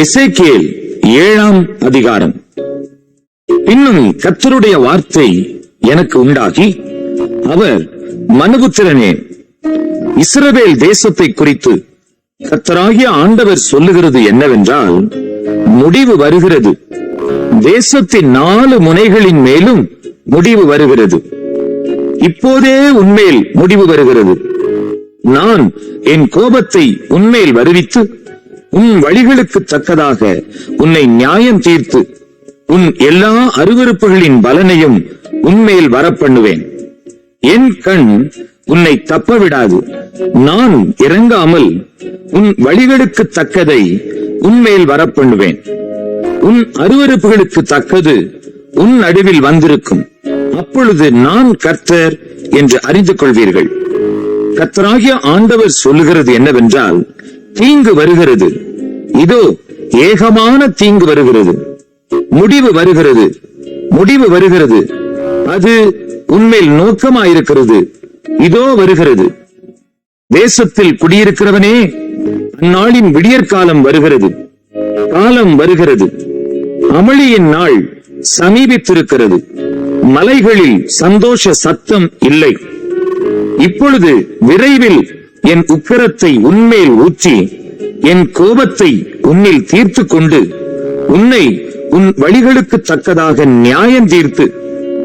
எசைக்கேல் ஏழாம் அதிகாரம். இன்னும் கத்தருடைய வார்த்தை எனக்கு உண்டாகி அவர் மனுபுத்திரனே இஸ்ரவேல் தேசத்தை குறித்து கத்தராகிய ஆண்டவர் சொல்லுகிறது என்னவென்றால் முடிவு வருகிறது. தேசத்தின் நாலு முனைகளின் மேலும் முடிவு வருகிறது. இப்போதே உன்மேல் முடிவு வருகிறது. நான் என் கோபத்தை உன்மேல் வருவித்து உன் வழிகளுக்கு தக்கதாக உன்னை நியாயம் தீர்த்து உன் எல்லா அருவருப்புகளின் பலனையும் உன்மேல் வரப்பண்ணுவேன். என் கண் உன்னை தப்ப விடாது நான் இறங்காமல் உன் வழிகளுக்கு தக்கதை உன்மேல் வரப்பண்ணுவேன். உன் அருவருப்புகளுக்கு தக்கது உன் நடுவில் வந்திருக்கும். அப்பொழுது நான் கர்த்தர் என்று அறிந்து கொள்வீர்கள். கர்த்தராகிய ஆண்டவர் சொல்லுகிறது என்னவென்றால் தீங்கு வருகிறது. இதோ ஏகமான தீங்கு வருகிறது. முடிவு வருகிறது. முடிவு வருகிறது. அது உண்மையில் நோக்கமாயிருக்கிறது. இதோ வருகிறது. தேசத்தில் குடியிருக்கிறவனே அந்நாளின் விடியற்காலம் வருகிறது. காலம் வருகிறது. அமளியின் நாள் சமீபித்திருக்கிறது. மலைகளில் சந்தோஷ சத்தம் இல்லை. இப்பொழுது விரைவில் என் உக்கிரத்தை உன்மேல் ஊற்றி என் கோபத்தை உன்னில் தீர்த்து கொண்டு உன்னை உன் வழிகளுக்கு தக்கதாக நியாயம் தீர்த்து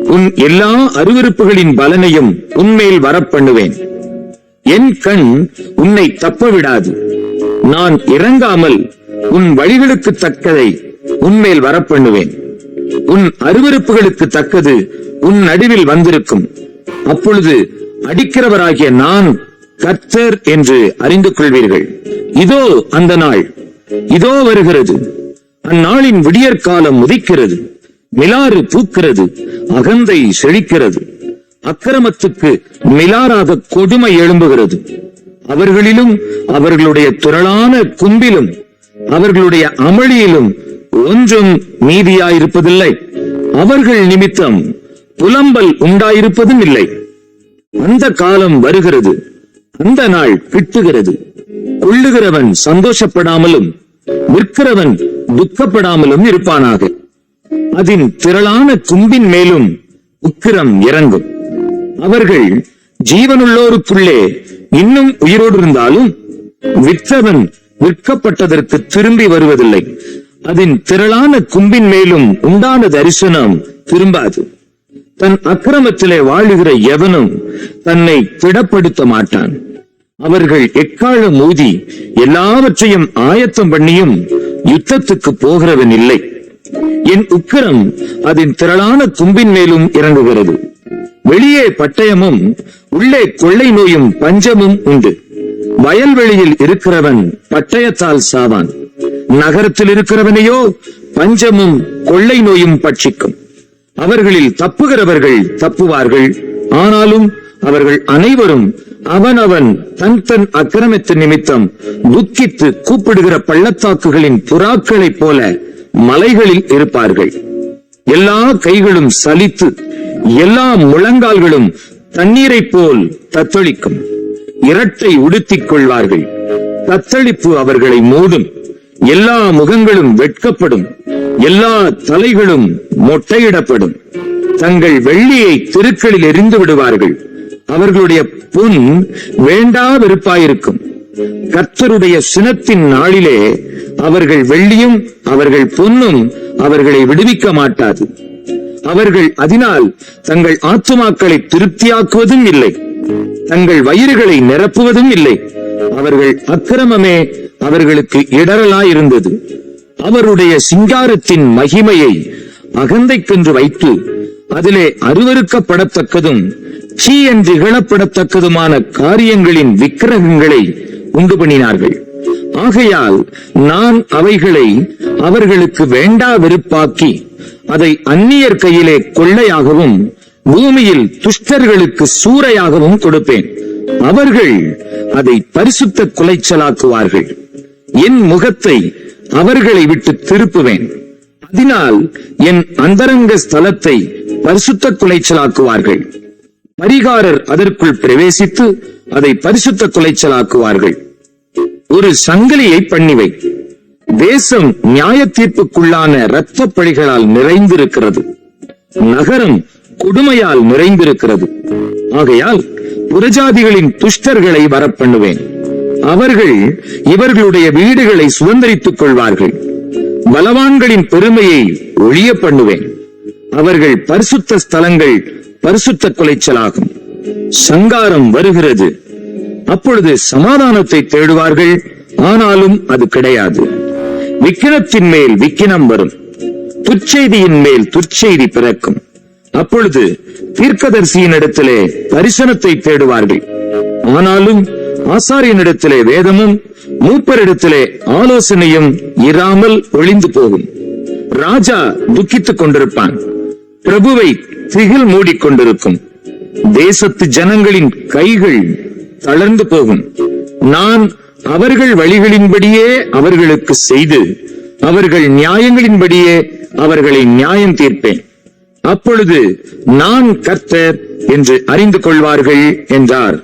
உன் எல்லா அருவருப்புகளின் பலனையும் உன்மேல் வரப்பண்ணுவேன். என் கண் உன்னை தப்ப விடாது நான் இறங்காமல் உன் வழிகளுக்கு தக்கதை உன்மேல் வரப்பண்ணுவேன். உன் அருவருப்புகளுக்கு தக்கது உன் நடுவில் வந்திருக்கும். அப்பொழுது அடிக்கிறவராகிய நான் கர்த்தர் என்று அறிந்து கொள்வீர்கள். இதோ அந்த நாள். இதோ வருகிறது. அந்நாளின் விடியற்காலம் உதிக்கிறது. மிலாறு பூக்கிறது. அகந்தை செழிக்கிறது. அக்கிரமத்துக்கு மிலாராக கொடுமை எழும்புகிறது. அவர்களிலும் அவர்களுடைய துரளான கும்பிலும் அவர்களுடைய அமளியிலும் ஒன்றும் மீதியாயிருப்பதில்லை. அவர்கள் நிமித்தம் புலம்பல் உண்டாயிருப்பதும் இல்லை. அந்த காலம் வருகிறது. அந்த நாள் கிட்டுகிறது. கொள்ளுகிறவன் சந்தோஷப்படாமலும் விற்கிறவன் துக்கப்படாமலும் இருப்பானாக. அதன் திரளான கும்பின் மேலும் உக்கிரம் இறங்கும். அவர்கள் ஜீவனுள்ளோருக்குள்ளே இன்னும் உயிரோடு இருந்தாலும் விற்றவன் விற்கப்பட்டதற்கு திரும்பி வருவதில்லை. அதன் திரளான கும்பின் மேலும் உண்டான தரிசனம் திரும்பாது. தன் அக்கிரமத்திலே வாழுகிற எவனும் தன்னை திடப்படுத்த மாட்டான். அவர்கள் எக்காலம் ஊதி எல்லாவற்றையும் ஆயத்தம் பண்ணியும் யுத்தத்துக்கு போகிறவன் இல்லை. என் உக்கிரம் அதன் திரளான தும்பின் மேலும் இறங்குகிறது. வெளியே பட்டயமும் உள்ளே கொள்ளை நோயும் பஞ்சமும் உண்டு. வயல்வெளியில் இருக்கிறவன் பட்டயத்தால் சாவான். நகரத்தில் இருக்கிறவனையோ பஞ்சமும் கொள்ளை நோயும் பட்சிக்கும். அவர்களில் தப்புகிறவர்கள் தப்புவார்கள். ஆனாலும் அவர்கள் அனைவரும் அவனவன் தன் தன் அக்கிரமத்து நிமித்தம் துக்கித்து கூப்பிடுகிற பள்ளத்தாக்குகளின் புறாக்களைப் போல மலைகளில் இருப்பார்கள். எல்லா கைகளும் சலித்து எல்லா முழங்கால்களும் தண்ணீரைப் போல் தத்தளிக்கும். இரட்டை உடுத்திக் கொள்வார்கள். தத்தளிப்பு அவர்களை மூடும். எல்லா முகங்களும் வெட்கப்படும். எல்லா தலைகளும் மொட்டையிடப்படும். தங்கள் வெள்ளியை திருக்களில் எரிந்து விடுவார்கள். அவர்களுடைய புண் வேண்டா வெறுப்பாயிருக்கும் கர்த்தருடைய சினத்தின் நாளிலே அவர்கள் வெள்ளியும் அவர்கள் பொன்னும் அவர்களை விடுவிக்க மாட்டாது. அவர்கள் அதனால் தங்கள் ஆத்துமாக்களை திருப்தியாக்குவதும் இல்லை. தங்கள் வயிறுகளை நிரப்புவதும் இல்லை. அவர்கள் அக்கிரமமே அவர்களுக்கு இடரலாயிருந்தது அவருடைய சிங்காரத்தின் மகிமையை அகந்தைக்கென்று வைத்து அதிலே அருவருக்கப்படத்தக்கதும் சீ என்று இகழப்படத்தக்கதுமான காரியங்களின் விக்கிரகங்களை உண்டு பண்ணினார்கள். ஆகையால் நான் அவைகளை அவர்களுக்கு வேண்டா வெறுப்பாக்கி அதை அந்நியர் கையிலே கொள்ளையாகவும் பூமியில் துஷ்டர்களுக்கு சூறையாகவும் கொடுப்பேன். அவர்கள் அதை பரிசுத்த குலைச்சலாக்குவார்கள். என் முகத்தை அவர்களை விட்டு திருப்புவேன். அதனால் என் அந்தரங்க ஸ்தலத்தை பரிசுத்த குலைச்சலாக்குவார்கள். பரிகாரர் அதற்குள் பிரவேசித்து அதை பரிசுத்த குலைச்சலாக்குவார்கள். ஒரு சங்கிலியை பண்ணிவை. தேசம் நியாய தீர்ப்புக்குள்ளான இரத்த பழிகளால் நிறைந்திருக்கிறது. நகரம் கொடுமையால் நிறைந்திருக்கிறது. ஆகையால் புறஜாதிகளின் துஷ்டர்களை வரப்பண்ணுவேன். அவர்கள் இவர்களுடைய வீடுகளை சுதந்தரித்துக் கொள்வார்கள். பலவான்களின் பெருமையை ஒழிய பண்ணுவேன். அவர்கள் பரிசுத்த ஸ்தலங்கள் பரிசுத்த குலைச்சலாகும். சங்காரம் வருகிறது. அப்பொழுது சமாதானத்தை தேடுவார்கள் ஆனாலும் அது கிடையாது. விக்கினத்தின் மேல் விக்கினம் வரும். துச்செய்தியின் மேல் துச்செய்தி பிறக்கும். அப்பொழுது தீர்க்கதரிசியின் இடத்திலே தரிசனத்தை தேடுவார்கள். ஆனாலும் ஆசாரியனிடத்திலே வேதமும் மூப்பரிடத்திலே ஆலோசனையும் இராமல் ஒளிந்து போகும். ராஜா துக்கித்துக் கொண்டிருப்பான். பிரபுவை திகில் மூடிக்கொண்டிருக்கும் தேசத்து ஜனங்களின் கைகள் தளர்ந்து போகும். நான் அவர்கள் வழிகளின்படியே அவர்களுக்கு செய்து அவர்கள் நியாயங்களின்படியே அவர்களை நியாயம் தீர்ப்பேன். அப்பொழுது நான் கர்த்தர் என்று அறிந்து கொள்வார்கள் என்றார்.